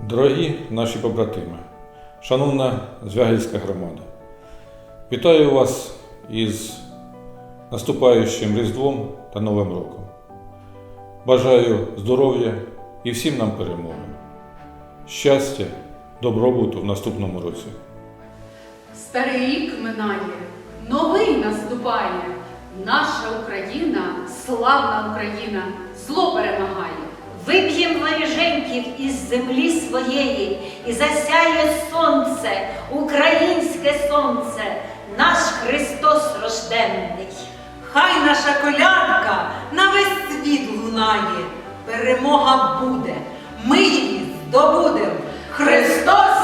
Дорогі наші побратими, шановна Звягельська громада, вітаю вас із наступаючим Різдвом та Новим роком. Бажаю здоров'я і всім нам перемоги, щастя, добробуту в наступному році. Старий рік минає, новий наступає. Наша Україна, славна Україна, зло перемагає. Воріженьків із землі своєї, і засяє сонце, українське сонце, наш Христос рожденний. Хай наша колядка на весь світ лунає. Перемога буде, ми її здобудем. Христос